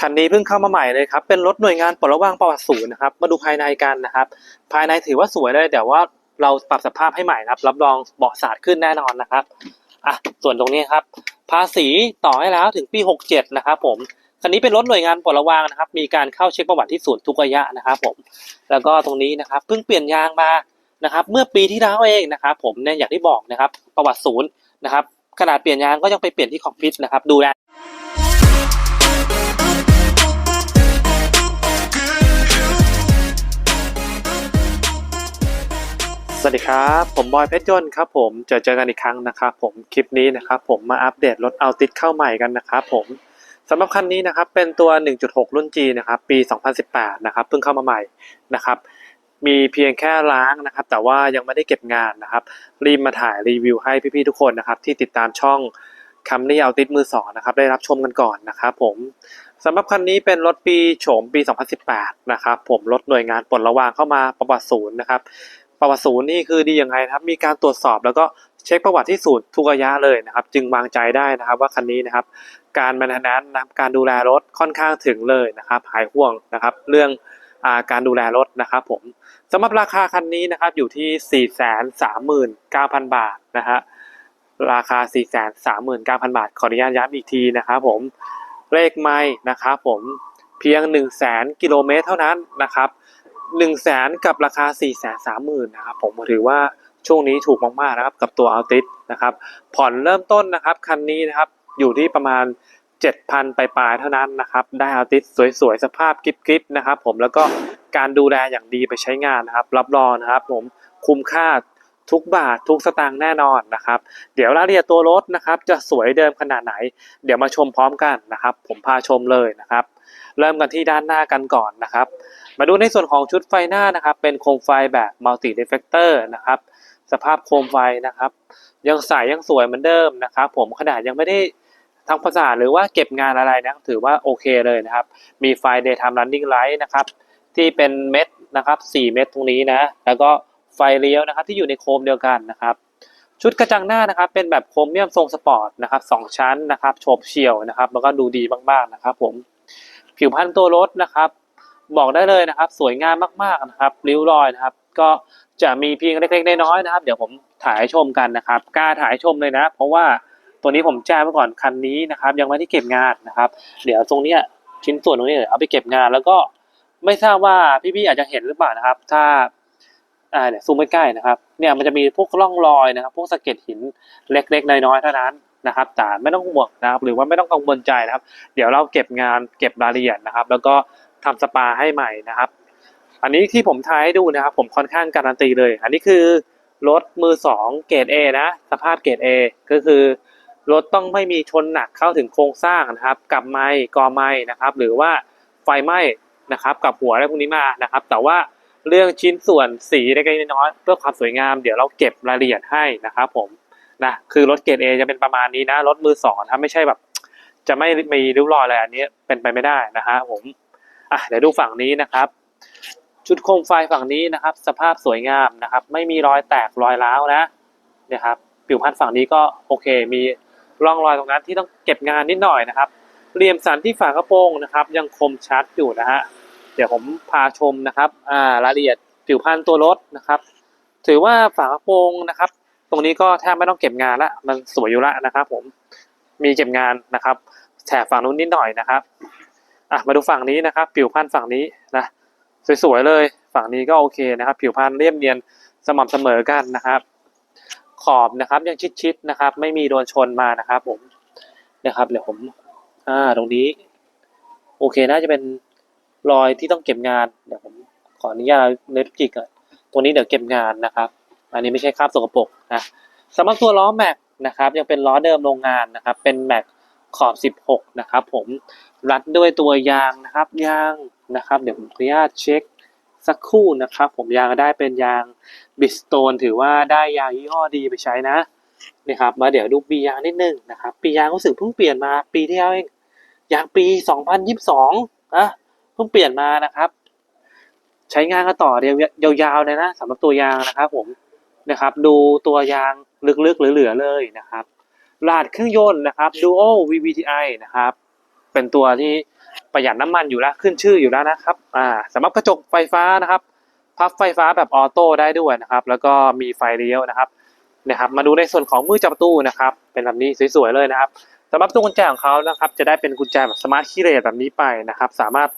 คันนี้เพิ่งเข้ามาใหม่เลยครับ เป็นรถหน่วยงานปลดระวางประวัติศูนย์นะครับ มาดูภายในกันนะครับ ภายในถือว่าสวยเลยแต่ว่าเราปรับสภาพให้ใหม่นะครับ รับรองเบาะสาดขึ้นแน่นอนนะครับ อะ ส่วนตรงนี้ครับ ภาษีต่อให้แล้วถึงปี 67 นะครับผม คันนี้เป็นรถหน่วยงานปลดระวางนะครับ มีการเข้าเช็คประวัติที่ศูนย์ทุกระยะนะครับผม แล้วก็ตรงนี้นะครับ เพิ่งเปลี่ยนยางมานะครับ เมื่อปีที่แล้วเองนะครับ ผมเนี่ยอย่างที่บอกนะครับ ประวัติศูนย์นะครับ ขนาดเปลี่ยนยางก็ยังไปเปลี่ยนที่คอกพิทนะครับ ดูแล วัสดีครับ ผมบอยเพชรยนต์ครับผมเจอเจอกันอีกครั้งนะครับผมคลิปนี้นะครับผมมาอัปเดตรถเอาติดเข้าใหม่กันนะครับผมสำหรับคันนี้นะครับเป็นตัว 1.6 รุ่น G นะครับปี 2018 นะครับเพิ่งเข้ามาใหม่นะครับมีเพียงแค่ล้างนะครับแต่ว่ายังไม่ได้เก็บงานนะครับรีบมาถ่ายรีวิวให้พี่ๆทุกคนนะครับที่ติดตามช่องคัมรี่เอาติดมือสองนะครับได้รับชมกันก่อนนะครับผมสำหรับคันนี้เป็นรถปีโฉมปี 2018 นะครับผมรถหน่วยงานปลดระวางเข้ามาประวัติศูนย์นะครับ ประวัติศูนย์นี่คือดียังไงนะครับ มีการตรวจสอบแล้วก็เช็คประวัติที่ศูนย์ทุกระยะเลยนะครับ จึงวางใจได้นะครับว่าคันนี้นะครับ การแมนเทนแนนนะครับการดูแลรถค่อนข้างถึงเลยนะครับ หายห่วงนะครับ เรื่องอาการดูแลรถนะครับผมสำหรับราคาคันนี้นะครับอยู่ที่ 439,000 บาทนะฮะราคา 439,000 บาท ขออนุญาตย้ำอีกทีนะครับผมเลขไม่นะครับผมเพียง 1 0 0 0 0แกิโลเมตรเท่านั้นนะครับ หนึ่งแสนกับราคา4ี่แสนสามหมื่นนะครับผมถือว่าช่วงนี้ถูกมากๆนะครับกับตัวอัลติสนะครับผ่อนเริ่มต้นนะครับคันนี้นะครับอยู่ที่ประมาณ 7,000 ปลายๆเท่านั้นนะครับได้อัลติสสวยๆ สภาพกริบๆนะครับผมแล้วก็การดูแลอย่างดีไปใช้งานนะครับ รับรองนะครับผมคุ้มค่าทุกบาททุกสตางค์แน่นอนนะครับ เดี๋ยวรายละเอียดตัวรถนะครับจะสวยเดิมขนาดไหน เดี๋ยวมาชมพร้อมกันนะครับ ผมพาชมเลยนะครับ เริ่มกันที่ด้านหน้ากันก่อนนะครับ มาดูในส่วนของชุดไฟหน้านะครับ เป็นโคมไฟแบบมัลติเดฟเฟกเตอร์นะครับสภาพโคมไฟนะครับ ยังใสยังสวยเหมือนเดิมนะครับ ผมขนาดยังไม่ได้ทำความสะอาดหรือว่าเก็บงานอะไรนะถือว่าโอเคเลยนะครับ มีไฟ daytime running light นะครับที่เป็นเม็ดนะครับ4เม็ดตรงนี้นะแล้วก็ไฟเลี้ยวนะครับที่อยู่ในโคมเดียวกันนะครับ ชุดกระจังหน้านะครับ เป็นแบบโครเมียมทรงสปอร์ตนะครับสองชั้นนะครับโฉบเฉี่ยวนะครับแล้วก็ดูดีมากๆนะครับ ผมผิวพรรณตัวรถนะครับ บอกได้เลยนะครับ สวยงามมากๆนะครับริ้วรอยนะครับ ก็จะมีเพียงเล็กๆน้อยๆนะครับ เดี๋ยวผมถ่ายชมกันนะครับกล้าถ่ายชมเลยนะ เพราะว่าตัวนี้ผมแจ้งไว้ก่อนคันนี้นะครับ ยังไม่ได้เก็บงานนะครับ เดี๋ยวตรงเนี้ยชิ้นส่วนตรงนี้เดี๋ยวเอาไปเก็บงาน แล้วก็ไม่ทราบว่าพี่ๆอาจจะเห็นหรือเปล่านะครับ ถ้าอ่าเนี่ยซูมใกล้ๆนะครับ เนี่ยมันจะมีพวกร่องรอยนะครับ พวกสะเก็ดหินเล็กๆน้อยๆเท่านั้นนะครับแต่ไม่ต้องห่วงนะครับ หรือว่าไม่ต้องกังวลใจนะครับ เดี๋ยวเราเก็บงานเก็บรายละเอียดนะครับ แล้วก็ ทำสปาให้ใหม่นะครับ อันนี้ที่ผมทายให้ดูนะครับ ผมค่อนข้างการันตีเลย อันนี้คือรถมือสองเกรด A นะ สภาพเกรด A ก็คือรถต้องไม่มีชนหนักเข้าถึงโครงสร้างนะครับกับไม้กอไม้นะครับ หรือว่าไฟไหม้นะครับ กับหัวอะไรพวกนี้มานะครับ แต่ว่าเรื่องชิ้นส่วนสีเล็กๆน้อยๆเพื่อความสวยงาม เดี๋ยวเราเก็บรายละเอียดให้นะครับผมนะคือรถเกรด A จะเป็นประมาณนี้นะรถมือสองถ้าไม่ใช่แบบ จะไม่มีริ้วรอยอะไรอันนี้เป็นไปไม่ได้นะฮะผม อะเดี๋ยวดูฝั่งนี้นะครับ ชุดโคมไฟฝั่งนี้นะครับ สภาพสวยงามนะครับ ไม่มีรอยแตกรอยร้าวนะเนี่ยครับผิวพรรณฝั่งนี้ก็โอเค มีร่องรอยตรงนั้นที่ต้องเก็บงานนิดหน่อยนะครับเหลี่ยมสันที่ฝากระโปรงนะครับ ยังคมชัดอยู่นะฮะเดี๋ยวผมพาชมนะครับอ่ารายละเอียดผิวพรรณตัวรถนะครับ ถือว่าฝากระโปรงนะครับ ตรงนี้ก็แทบไม่ต้องเก็บงานละมันสวยอยู่ละนะครับ ผมมีเก็บงานนะครับแถบฝั่งนู้นนิดหน่อยนะครับ อะมาดูฝั่งนี้นะครับผิวพรรณฝั่งนี้นะสวยๆเลยฝั่งนี้ก็โอเคนะครับ ผิวพรรณเรียบเนียนสม่ำเสมอกันนะครับ ขอบนะครับยังชิดๆนะครับ ไม่มีโดนชนมานะครับ ผมนะครับเดี๋ยวผมอ่าตรงนี้ โอเคน่าจะเป็นรอยที่ต้องเก็บงานเดี๋ยวผมขออนุญาตเล็บจิกก่อนตัวนี้เดี๋ยวเก็บงานนะครับ อันนี้ไม่ใช่คราบสกปรกนะสำหรับตัวล้อแม็กนะครับ ยังเป็นล้อเดิมโรงงานนะครับ เป็นแม็กขอบ 16 นะครับ ผม รัดด้วยตัวยางนะครับยางนะครับ เดี๋ยวผมขออนุญาตเช็คสักครู่นะครับผมยางได้เป็นยางบิสโตนถือว่าได้ยางยี่ห้อดีไปใช้นะนี่ครับมาเดี๋ยวดูปียางนิดนึงนะครับปียางรู้สึกเพิ่งเปลี่ยนมาปีที่แล้วเองยางปี 2022นะเพิ่งเปลี่ยนมานะครับ ใช้งานกันต่อเดียวยาวๆเลยนะสำหรับตัวยางนะครับผมนะครับ ดูตัวยางลึกๆเหลือๆเลยนะครับรหัสเครื่องยนต์นะครับ Duo VVTi นะครับ เป็นตัวที่ประหยัดน้ำมันอยู่แล้วขึ้นชื่ออยู่แล้วนะครับอ่าสำหรับกระจกไฟฟ้านะครับ พับไฟฟ้าแบบออโต้ได้ด้วยนะครับ แล้วก็มีไฟเลี้ยวนะครับนะครับ มาดูในส่วนของมือจับประตูนะครับ เป็นแบบนี้สวยๆเลยนะครับสำหรับตู้กุญแจของเขานะครับ จะได้เป็นกุญแจแบบสมาร์ทคีย์เลสแบบนี้ไปนะครับ สามารถ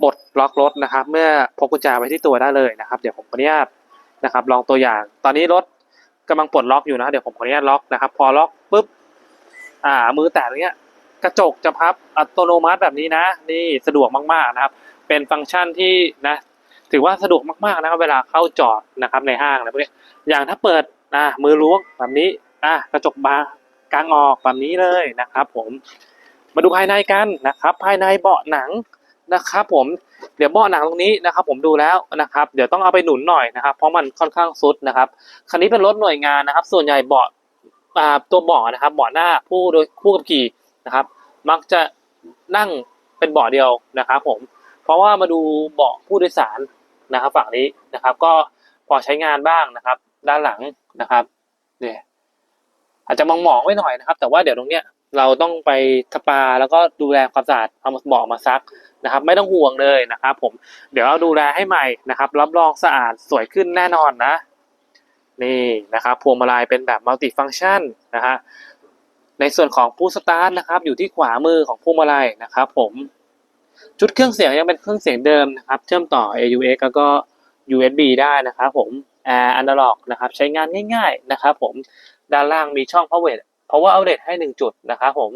ปลดล็อกรถนะครับ เมื่อพกกุญแจไว้ที่ตัวได้เลยนะครับ เดี๋ยวผมขออนุญาตนะครับ ลองตัวอย่าง ตอนนี้รถกำลังปลดล็อกอยู่นะเดี๋ยวผมขออนุญาตล็อกนะครับ พอล็อกปุ๊บอ่ามือแตะตรงเนี้ย กระจกจะพับอัตโนมัติแบบนี้นะ นี่สะดวกมากๆนะครับ เป็นฟังก์ชันที่นะถือว่าสะดวกมากๆนะครับเวลาเข้าจอดนะครับในห้างนะไรพวกนี้อย่างถ้าเปิดอ่ามือล้วงแบบนี้อ่ากระจกบานกลางออกแบบนี้เลยนะครับ ผมมาดูภายในกันนะครับ ภายในเบาะหนังนะครับผมเดี๋ยวเบาะหนังตรงนี้นะครับ ผมดูแล้วนะครับ เดี๋ยวต้องเอาไปหนุนหน่อยนะครับ เพราะมันค่อนข้างซุดนะครับคันนี้เป็นรถหน่วยงานนะครับ ส่วนใหญ่เบาะอ่าตัวเบาะนะครับเบาะหน้าผู้โดยผู้ขับขี่ นะครับ มักจะนั่งเป็นเบาะเดียวนะครับ ผม เพราะว่ามาดูเบาะผู้โดยสารนะครับ ฝั่งนี้นะครับ ก็พอใช้งานบ้างนะครับ ด้านหลังนะครับเนี่ยอาจจะมองหมองไว้หน่อยนะครับ แต่ว่าเดี๋ยวตรงเนี้ยเราต้องไปสปาแล้วก็ดูแลความสะอาดเอาเบาะมาซักนะครับ ไม่ต้องห่วงเลยนะครับ ผมเดี๋ยวเราดูแลให้ใหม่นะครับ รับรองสะอาดสวยขึ้นแน่นอนนะนี่นะครับพวงมาลัยเป็นแบบมัลติฟัง c t ชันนะฮะ ในส่วนของผู้สตาร์ทนะครับ อยู่ที่ขวามือของพวงมาลัยนะครับ ผมชุดเครื่องเสียงยังเป็นเครื่องเสียงเดิมนะครับ เชื่อมต่อ AUX แล้วก็ USB ได้นะครับ ผม Air Analog นะครับ ใช้งานง่าย ๆนะครับ ผมด้านล่างมีช่อง power power outlet ให้หนึ่งจุดนะครับผม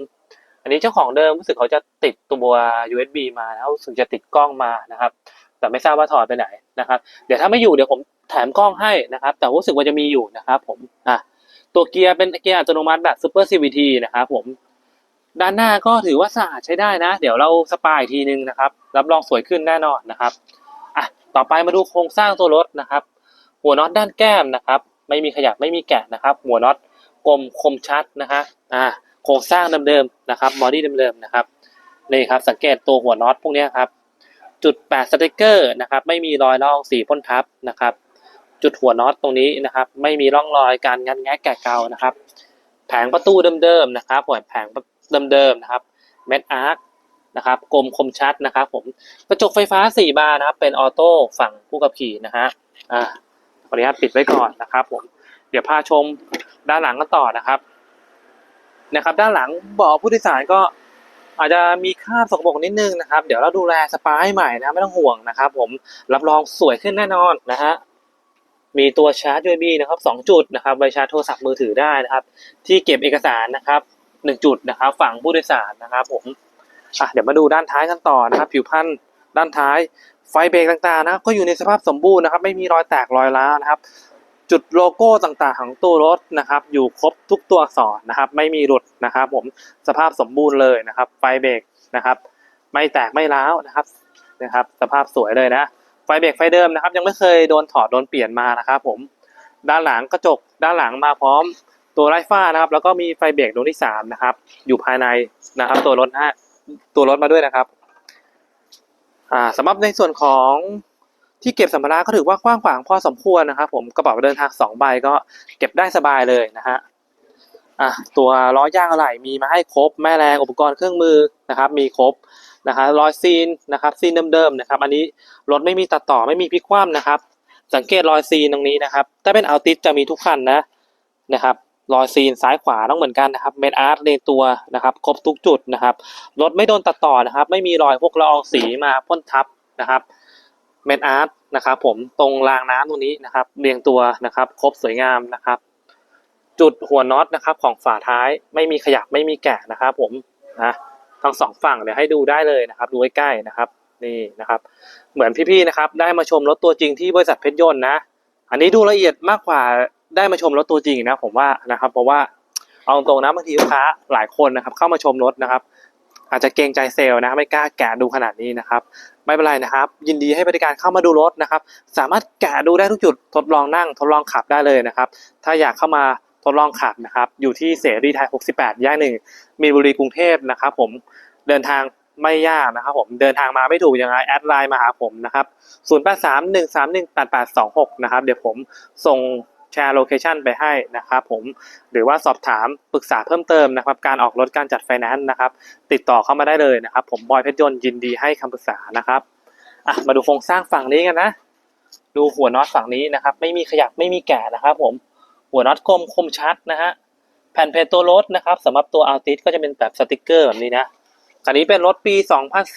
อันนี้เจ้าของเดิมรู้สึกเขาจะติดตัว USB มาแล้วรู้สึกจะติดกล้องมานะครับ แต่ไม่ทราบว่าถอดไปไหนนะครับ เดี๋ยวถ้าไม่อยู่เดี๋ยวผมแถมกล้องให้นะครับ แต่รู้สึกว่าจะมีอยู่นะครับ ผมอะ ตัวเกียร์เป็นเกียร์อัตโนมัติแบบ Super CVT นะครับผมด้านหน้าก็ถือว่าสะอาดใช้ได้นะ เดี๋ยวเราสปายอีกทีนึงนะครับ รับรองสวยขึ้นแน่นอนนะครับอะต่อไปมาดูโครงสร้างตัวรถนะครับ หัวน็อตด้านแก้มนะครับ ไม่มีขยับไม่มีแกะนะครับ หัวน็อตกลมคมชัดนะฮะอ่าโครงสร้างเดิมๆนะครับบอดี้เดิมๆนะครับนี่ครับสังเกตตัวหัวน็อตพวกนี้ครับจุดแปดสติกเกอร์นะครับไม่มีรอยลอกสีพ่นทับนะครับ จุดหัวน็อตตรงนี้นะครับ ไม่มีร่องรอยการงัดแงะแกะเกานะครับ แผงประตูเดิมๆนะครับหัวแผงเดิมๆนะครับเม็ดอาร์คนะครับกลมคมชัดนะครับผมกระจกไฟฟ้า 4 บานนะครับ เป็นออโต้ฝั่งผู้ขับขี่นะฮะอ่าขออนุญาตปิดไว้ก่อนนะครับผมเดี๋ยวพาชมด้านหลังกันต่อนะครับนะครับ ด้านหลังเบาะผู้โดยสารก็อาจจะมีคราบสกปรกนิดนึงนะครับ เดี๋ยวเราดูแลสปาให้ใหม่นะไม่ต้องห่วงนะครับ ผมรับรองสวยขึ้นแน่นอนนะฮะ มีตัวชาร์จ USB นะครับสองจุดนะครับไว้ชาร์จโทรศัพท์มือถือได้นะครับ ที่เก็บเอกสารนะครับหนึ่งจุดนะครับ ฝั่งผู้โดยสารนะครับผมอะเดี๋ยวมาดูด้านท้ายกันต่อนะครับ ผิวพันธุ์ด้านท้ายไฟเบรกต่างๆนะครับก็อยู่ในสภาพสมบูรณ์นะครับ ไม่มีรอยแตกรอยร้าวนะครับ จุดโลโก้ต่างๆของตัวรถนะครับ อยู่ครบทุกตัวอักษรนะครับ ไม่มีหลุดนะครับ ผมสภาพสมบูรณ์เลยนะครับ ไฟเบรกนะครับ ไม่แตกไม่ร้าวนะครับนะครับ สภาพสวยเลยนะ ไฟเบรกไฟเดิมนะครับ ยังไม่เคยโดนถอดโดนเปลี่ยนมานะครับ ผมด้านหลังกระจกด้านหลังมาพร้อมตัวไร้ฝ้านะครับ แล้วก็มีไฟเบรกดวงที่สามนะครับ อยู่ภายในนะครับ ตัวรถฮะตัวรถมาด้วยนะครับอ่าสำหรับในส่วนของที่เก็บสัมภาระก็ถือว่ากว้างขวางพอสมควรนะครับ ผมกระเป๋าเดินทางสองใบก็เก็บได้สบายเลยนะฮะอะตัวล้อย่างอะไหล่มีมาให้ครบแม่แรงอุปกรณ์เครื่องมือนะครับ มีครบ นะครับรอยซีนนะครับซีนเดิมๆนะครับ อันนี้รถไม่มีตัดต่อไม่มีพลิกคว่ำนะครับ สังเกตรอยซีนตรงนี้นะครับ ถ้าเป็นอัลติสจะมีทุกคันนะนะครับรอยซีนซ้ายขวาต้องเหมือนกันนะครับเมดอาร์ตในตัวนะครับ ครบทุกจุดนะครับรถไม่โดนตัดต่อนะครับ ไม่มีรอยพวกละอองสีมาพ่นทับนะครับเมดอาร์ตนะครับผมตรงรางน้ำตรงนี้นะครับเรียงตัวนะครับ ครบสวยงามนะครับ จุดหัวน็อตนะครับ ของฝาท้ายไม่มีขยับไม่มีแกะนะครับ ผมนะ ทั้งสองฝั่งเดี๋ยวให้ดูได้เลยนะครับดูใกล้ๆนะครับนี่นะครับ เหมือนพี่ๆนะครับ ได้มาชมรถตัวจริงที่บริษัทเพชรยนต์นะ อันนี้ดูละเอียดมากกว่าได้มาชมรถตัวจริงนะผมว่านะครับ เพราะว่าเอาตรงๆนะบางทีลูกค้าหลายคนนะครับ เข้ามาชมรถนะครับ อาจจะเกรงใจเซลล์นะไม่กล้าแกะดูขนาดนี้นะครับ ไม่เป็นไรนะครับ ยินดีให้บริการเข้ามาดูรถนะครับ สามารถแกะดูได้ทุกจุดทดลองนั่งทดลองขับได้เลยนะครับ ถ้าอยากเข้ามา ดลองขับนะครับอยู่ที่เสรีไทย 68 ย่านหนึ่งมีบุรีกรุงเทพนะครับผมเดินทางไม่ยากนะครับผมเดินทางมาไม่ถูกยังไงแอดไลน์มาหาผมนะครับ0831318826นะครับเดี๋ยวผมส่งแชร์โลเคชันไปให้นะครับผมหรือว่าสอบถามปรึกษาเพิ่มเติมนะครับการออกรถการจัดไฟแนนซ์นะครับติดต่อเข้ามาได้เลยนะครับ ผมบอยเพชรยนต์ยินดีให้คำปรึกษานะครับอะมาดูโครงสร้างฝั่งนี้กันนะ ดูหัวน็อตฝั่งนี้นะครับ ไม่มีขยับไม่มีแก่นะครับผม หัวน็อตคมคมชัดนะฮะแผ่นเพจตัวรถนะครับสำหรับตัวอัลติสก็จะเป็นแบบสติกเกอร์แบบนี้นะคันนี้เป็นรถปี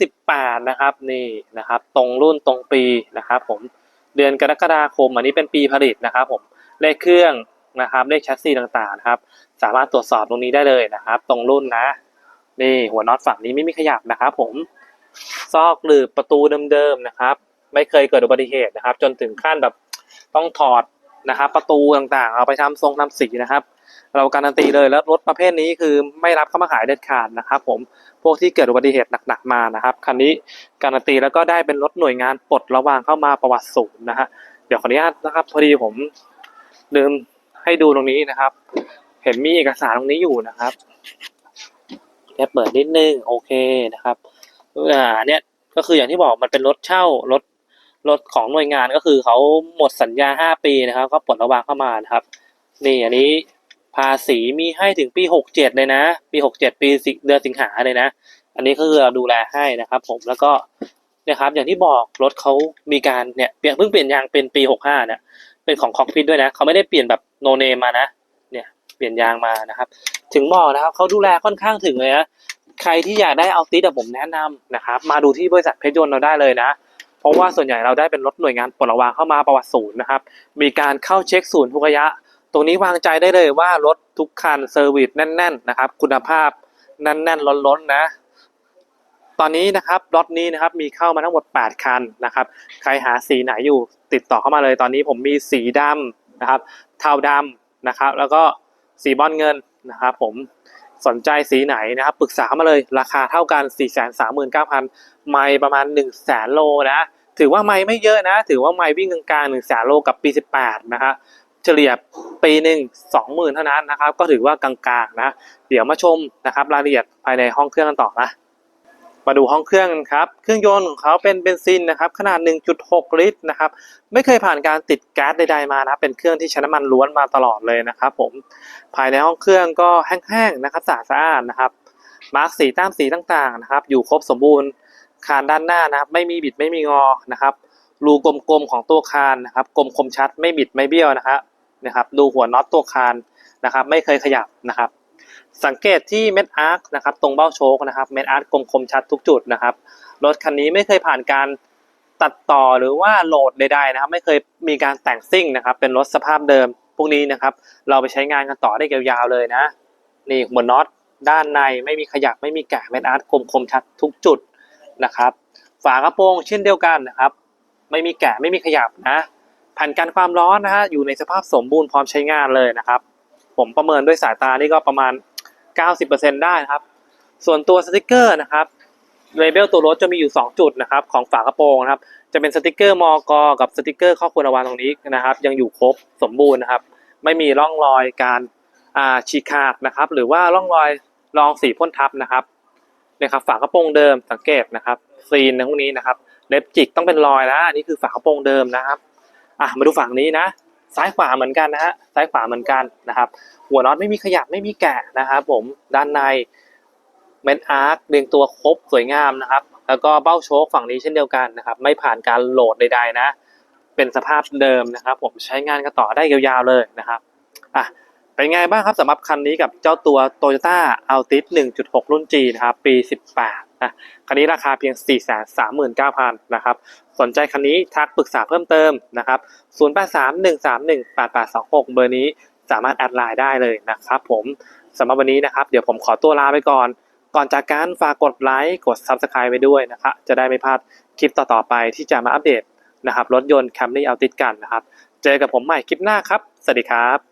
2018 นะครับนี่นะครับตรงรุ่นตรงปีนะครับผมเดือนกรกฎาคมอันนี้เป็นปีผลิตนะครับผมเลขเครื่องนะครับเลขแชสซีต่างๆนะครับสามารถตรวจสอบตรงนี้ได้เลยนะครับ ตรงรุ่นนะนี่หัวน็อตฝั่งนี้ไม่มีขยับนะครับผมซอกหรือประตูเดิมๆนะครับ ไม่เคยเกิดอุบัติเหตุนะครับ จนถึงขั้นแบบต้องถอด นะครับประตูต่างๆ เอาไปทำทรงทำสีนะครับ เราการันตีเลยแล้วรถประเภทนี้คือไม่รับเข้ามาขายเด็ดขาดนะครับผมพวกที่เกิดอุบัติเหตุหนักๆมานะครับคันนี้การันตีแล้วก็ได้เป็นรถหน่วยงานปลดระวางเข้ามาประวัติศูนย์นะฮะเดี๋ยวขออนุญาตนะครับพอดีผมลืมให้ดูตรงนี้นะครับ เห็นมีเอกสารตรงนี้อยู่นะครับแค่เปิดนิดนึงโอเคนะครับอ่าเนี่ยก็คืออย่างที่บอกมันเป็นรถเช่ารถ รถของหน่วยงานก็คือเขาหมดสัญญาห้าปีนะครับ ก็ปลดระวางเข้ามานะครับ นี่อันนี้ภาษีมีให้ถึงปีหกเจ็ดเลยนะ ปีหกเจ็ดปีสิเดือนสิงหาเลยนะ อันนี้ก็คือเราดูแลให้นะครับผมแล้วก็เนี่ยครับอย่างที่บอกรถเขามีการเนี่ยเปลี่ยนเพิ่งเปลี่ยนยางเป็นปีหกห้าเนี่ยเป็นของคอกพิทด้วยนะเขาไม่ได้เปลี่ยนแบบโนเนมมานะเนี่ยเปลี่ยนยางมานะครับ ถึงบอกนะครับเขาดูแลค่อนข้างถึงเลยนะใครที่อยากได้เอาติดผมแนะนำนะครับ มาดูที่บริษัทเพชรยนต์เราได้เลยนะ เพราะว่าส่วนใหญ่เราได้เป็นรถหน่วยงานปลดระวางเข้ามาประวัติศูนย์นะครับ มีการเข้าเช็คศูนย์ทุกระยะ ตรงนี้วางใจได้เลยว่ารถทุกคันเซอร์วิสแน่น ๆ นะครับ คุณภาพแน่น ๆ ล้นๆนะ ตอนนี้นะครับรถนี้นะครับมีเข้ามาทั้งหมด 8 คันนะครับ ใครหาสีไหนอยู่ติดต่อเข้ามาเลยตอนนี้ผมมีสีดำนะครับ เทาดำนะครับ แล้วก็สีบอลเงินนะครับ ผม สนใจสีไหนนะครับปรึกษามาเลยราคาเท่ากัน 4 3 9 0 0 0 ไม่ประมาณ 1 0 0 0 0แสนโลนะถือว่าไม่ไม่เยอะนะ ถือว่าไม่วิ่งกลางๆ1 0 0 0 0แสนโลกับปี 18 นะครับเฉลี่ยปีหนึ่งสองหมื่นเท่านั้นนะครับ ก็ถือว่ากลางๆนะ เดี๋ยวมาชมนะครับรายละเอียดภายในห้องเครื่องกันต่อนะ มาดูห้องเครื่องกันครับ เครื่องยนต์ของเขาเป็นเบนซินนะครับ ขนาด 1.6 ลิตรนะครับ ไม่เคยผ่านการติดแก๊สใดๆมานะ เป็นเครื่องที่ใช้น้ำมันล้วนมาตลอดเลยนะครับผม ภายในห้องเครื่องก็แห้งๆนะครับสะอาดสะอาดนะครับ มาร์กสีตามสีต่างๆนะครับ อยู่ครบสมบูรณ์ คานด้านหน้านะครับ ไม่มีบิดไม่มีงอนะครับ รูกลมๆของตัวคานนะครับ กลมคมชัด ไม่บิดไม่เบี้ยวนะครับนะครับ ดูหัวน็อตตัวคานนะครับ ไม่เคยขยับนะครับ สังเกตที่เม็ดอาร์คนะครับตรงเบ้าโชคนะครับเม็ดอาร์คกลมคมชัดทุกจุดนะครับรถคันนี้ไม่เคยผ่านการตัดต่อหรือว่าโหลดใดๆนะครับไม่เคยมีการแต่งซิ่งนะครับเป็นรถสภาพเดิมพวกนี้นะครับเราไปใช้งานกันต่อได้ยาวๆเลยนะนี่หัวน็อตด้านในไม่มีขยับไม่มีแกะเม็ดอาร์ตคมคมชัดทุกจุดนะครับฝากระโปรงเช่นเดียวกันนะครับไม่มีแกะไม่มีขยับนะแผ่นกันความร้อนนะฮะอยู่ในสภาพสมบูรณ์พร้อมใช้งานเลยนะครับ ผมประเมินด้วยสายตานี่ก็ประมาณ 90%ได้นะครับ ส่วนตัวสติกเกอร์นะครับเลเบลตัวรถจะมีอยู่ 2 จุดนะครับของฝากระโปรงนะครับ จะเป็นสติกเกอร์มอกกับสติกเกอร์ข้อควรระวังตรงนี้นะครับ ยังอยู่ครบสมบูรณ์นะครับ ไม่มีร่องรอยการฉีกขาดนะครับ หรือว่าร่องรอยรองสีพ่นทับนะครับนี่ครับฝากระโปรงเดิมสังเกตนะครับซีนในพวกนี้นะครับ เล็บจิกต้องเป็นรอยแล้วอันนี่คือฝากระโปรงเดิมนะครับอะมาดูฝั่งนี้นะ ซ้ายขวาเหมือนกันนะฮะซ้ายขวาเหมือนกันนะครับ หัวน็อตไม่มีขยับไม่มีแกะนะครับผมด้านในเม็ดอาร์คเรียงตัวครบสวยงามนะครับ แล้วก็เบ้าโชคฝั่งนี้เช่นเดียวกันนะครับ ไม่ผ่านการโหลดใด ๆ นะ เป็นสภาพเดิมนะครับ ผมใช้งานกันต่อได้ยาวๆเลยนะครับอะเป็นไงบ้างครับสำหรับคันนี้กับเจ้าตัว Toyota Altis 1.6 รุ่น G นะครับปี 18 นะคันนี้ราคาเพียง 439,000นะครับ สนใจคันนี้ทักปรึกษาเพิ่มเติมนะครับ0831318826 เบอร์นี้สามารถแอดไลน์ได้เลยนะครับผมสำหรับวันนี้นะครับ เดี๋ยวผมขอตัวลาไปก่อน ก่อนจากการฝากกดไลค์กด Subscribe ไปด้วยนะครับ จะได้ไม่พลาดคลิปต่อๆไปที่จะมาอัปเดตนะครับรถยนต์ Camry Altis กันนะครับ เจอกับผมใหม่คลิปหน้าครับ สวัสดีครับ